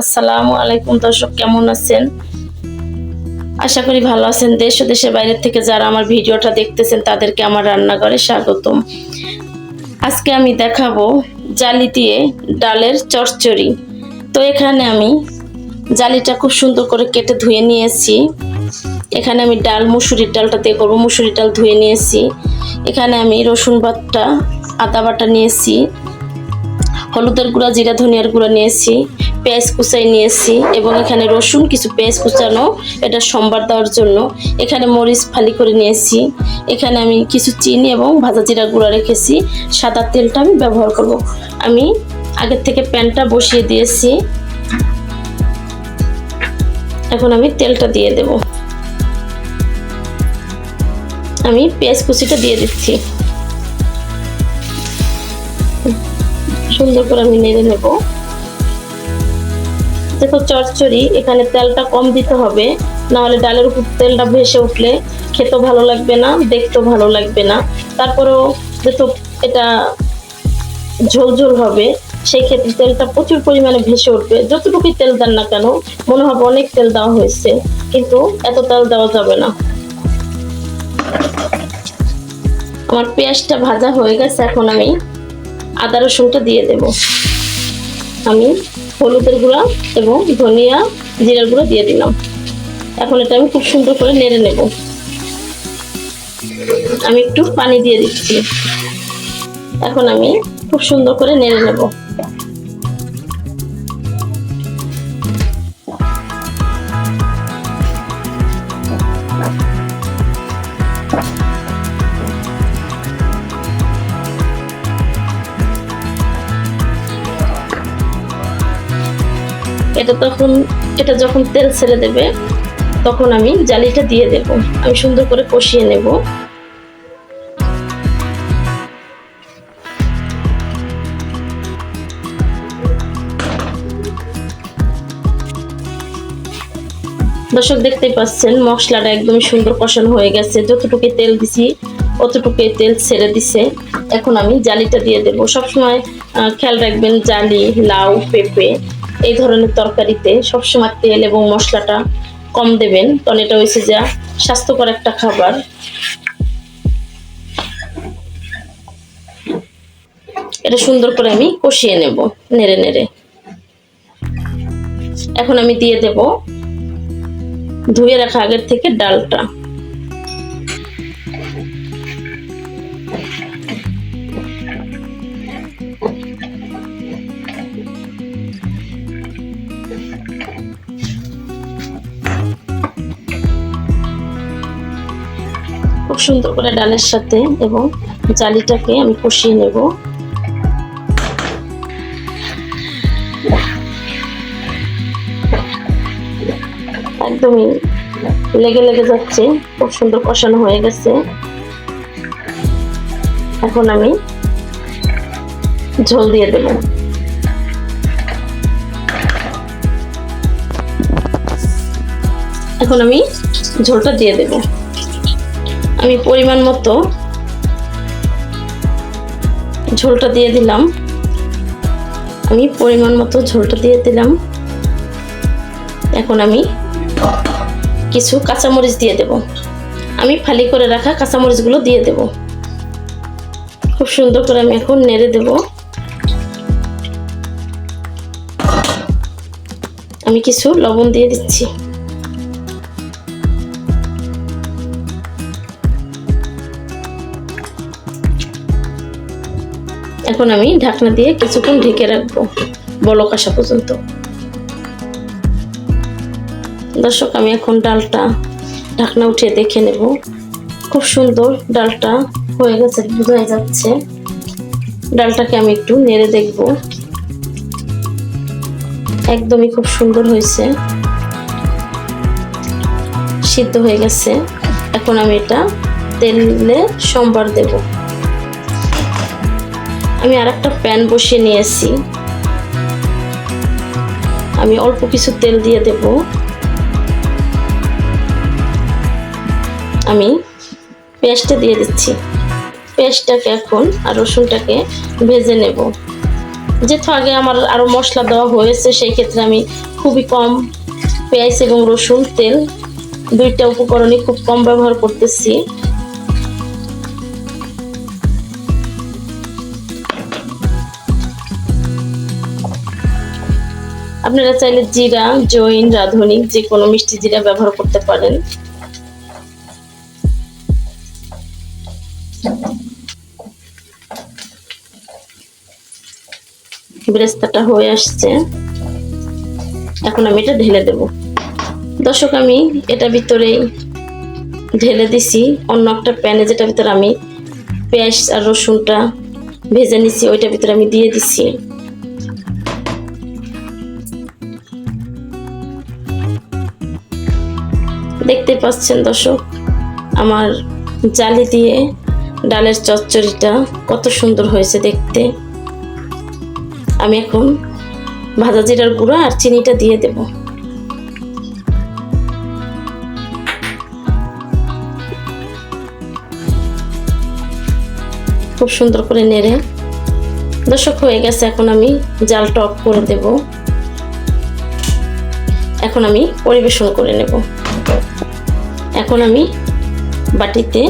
আসসালামু আলাইকুম দর্শক, কেমন আছেন? আশা করি ভালো আছেন। দেশ ও দেশের বাইরে থেকে যারা আমার ভিডিওটা দেখতেছেন, তাদেরকে আমার রান্নাঘরে স্বাগতম। আজকে আমি দেখাবো জালি দিয়ে ডালের চচ্চড়ি। তো এখানে আমি জালিটা খুব সুন্দর করে কেটে ধুয়ে নিয়েছি। এখানে আমি ডাল, মুসুরির ডালটা দিয়ে করব। মুসুরির ডাল ধুয়ে নিয়েছি। এখানে আমি রসুন বাটা, আদা বাটা নিয়েছি। হলুদের গুঁড়া, জিরা, ধনিয়ার গুঁড়া নিয়েছি। পেঁয়াজ কুচাই নিয়েছি এবং এখানে রসুন, কিছু পেঁয়াজ কুচানো, এটা সম্বার দেওয়ার জন্য। এখানে মরিচ ফালি করে নিয়েছি। এখানে আমি কিছু চিনি এবং ভাজা জিরা গুঁড়া রেখেছি। সাদা তেলটা আমি ব্যবহার করব। আমি আগের থেকে প্যানটা বসিয়ে দিয়েছি। এখন আমি তেলটা দিয়ে দেব। আমি পেঁয়াজ কুচিটা দিয়ে দিচ্ছি। সুন্দর করে আমি নেড়ে নেব। দেখো চচ্চড়ি, এখানে তেলটা কম দিতে হবে, নাহলে ডালের উপর তেলটা ভেসে উঠলে খেতেও ভালো লাগবে না, দেখতেও ভালো লাগবে না। তারপরেও যেহেতু এটা ঝোল ঝোল হবে সেই ক্ষেত্রে তেলটা প্রচুর পরিমাণে ভেসে উঠবে। যতটুকুই তেল দেন না কেন, মনে হবে অনেক তেল দেওয়া হয়েছে, কিন্তু এত তেল দেওয়া যাবে না। আমার পেঁয়াজটা ভাজা হয়ে গেছে, এখন আমি আদা রসুনটা দিয়ে দেব। আমি হলুদের গুঁড়া এবং ধনিয়া জিরার গুঁড়া দিয়ে দিলাম। এখন এটা আমি খুব সুন্দর করে নেড়ে নেব। আমি একটু পানি দিয়ে দিচ্ছি। এখন আমি খুব সুন্দর করে নেড়ে নেব। এটা তখন, এটা যখন তেল ছেড়ে দেবে, তখন আমি জালিটা দিয়ে দেব। আমি সুন্দর করে কষিয়ে নেব। দর্শক দেখতেই পাচ্ছেন, মশলাটা একদম সুন্দর কষানো হয়ে গেছে। যতটুকু তেল দিছি অতটুকু তেল ছেড়ে দিছে। এখন আমি জালিটা দিয়ে দেবো। সবসময় খেয়াল রাখবেন জালি, লাউ, পেঁপে এই ধরনের তরকারিতে সবসময় তেল এবং মশলাটা কম দেবেন। কারণ এটা হয়েছে যা স্বাস্থ্যকর একটা খাবার। এটা সুন্দর করে আমি কষিয়ে নেব, নেড়ে নেড়ে। এখন আমি দিয়ে দেব ধুয়ে রাখা আগের থেকে ডালটা। খুব সুন্দর করে ডালের সাথে এবং জালিটাকে আমি কষিয়ে নেব। একদমই লেগে লেগে যাচ্ছে, খুব সুন্দর কষানো হয়ে গেছে। এখন আমি ঝোল দিয়ে দেব। এখন আমি ঝোলটা দিয়ে দেব। আমি পরিমাণ মতো ঝোলটা দিয়ে দিলাম। আমি পরিমাণ মতো ঝোলটা দিয়ে দিলাম। এখন আমি কিছু কাঁচামরিচ দিয়ে দেব। আমি ফালি করে রাখা কাঁচামরিচগুলো দিয়ে দেব। খুব সুন্দর করে আমি এখন নেড়ে দেব। আমি কিছু লবণ দিয়ে দিচ্ছি। এখন আমি ঢাকনা দিয়ে কিছুক্ষণ ঢেকে রাখব বলক আসা পর্যন্ত। দর্শক, আমি এখন ডালটা ঢাকনা উঠিয়ে দেখে নেব। খুব সুন্দর ডালটা হয়ে গেছে, বোঝাই যাচ্ছে। ডালটাকে আমি একটু নেড়ে দেখব। একদমই খুব সুন্দর হয়েছে। সিদ্ধ হয়ে গেছে। এখন আমি এটা তেলে সোমবার দেব। আমি আর একটা প্যান বসিয়ে নিয়েছি। আমি অল্প কিছু তেল দিয়ে দেবো। আমি পেঁয়াজটা দিয়ে দিচ্ছি। পেঁয়াজটাকে এখন আর রসুনটাকে ভেজে নেব। যেহেতু আগে আমার আরও মশলা দেওয়া হয়েছে, সেই ক্ষেত্রে আমি খুবই কম পেঁয়াজ এবং রসুন, তেল দুইটা উপকরণই খুব কম ব্যবহার করতেছি। আপনারা চাইলে জিরা, জৈন, রাঁধুনি, যে কোনো মিষ্টি জিরা ব্যবহার করতে পারেন। বেরেস্তাটা হয়ে আসছে। এখন আমি এটা ঢেলে দেব। দর্শক, আমি এটা ভিতরেই ঢেলে দিছি। অন্য একটা প্যানে যেটা ভিতরে আমি পেঁয়াজ আর রসুনটা ভেজে নিছি, ওইটা ভিতরে আমি দিয়ে দিছি। দেখতে পাচ্ছেন দর্শক, আমার জালি দিয়ে ডালের চচ্চড়িটা কত সুন্দর হয়েছে দেখতে। আমি এখন ভাজা জিরার গুঁড়ো আর চিনিটা দিয়ে দেব। খুব সুন্দর করে নেড়ে। দর্শক, হয়ে গেছে, এখন আমি জালটা অফ করে দেব। এখন আমি পরিবেশন করে নেব। এখন আমি বাটিতে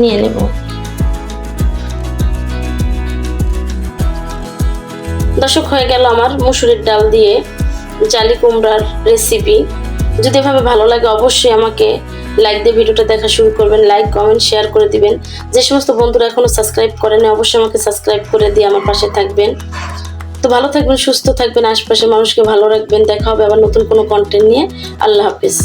নিয়ে নেব। দর্শক, হয়ে গেল আমার মুসুরির ডাল দিয়ে জালি কুমড়ার রেসিপি যদি এভাবে ভালো লাগে, অবশ্যই আমাকে লাইক দিয়ে ভিডিওটা দেখা শুরু করবেন। লাইক কমেন্ট শেয়ার করে দিবেন। যে সমস্ত বন্ধুরা এখনও সাবস্ক্রাইব করেনি, অবশ্যই আমাকে সাবস্ক্রাইব করে দিয়ে আমার পাশে থাকবেন। তো ভালো থাকবেন, সুস্থ থাকবেন, আশপাশের মানুষকে ভালো রাখবেন। দেখা হবে আবার নতুন কোনো কন্টেন্ট নিয়ে। আল্লাহ হাফিজ।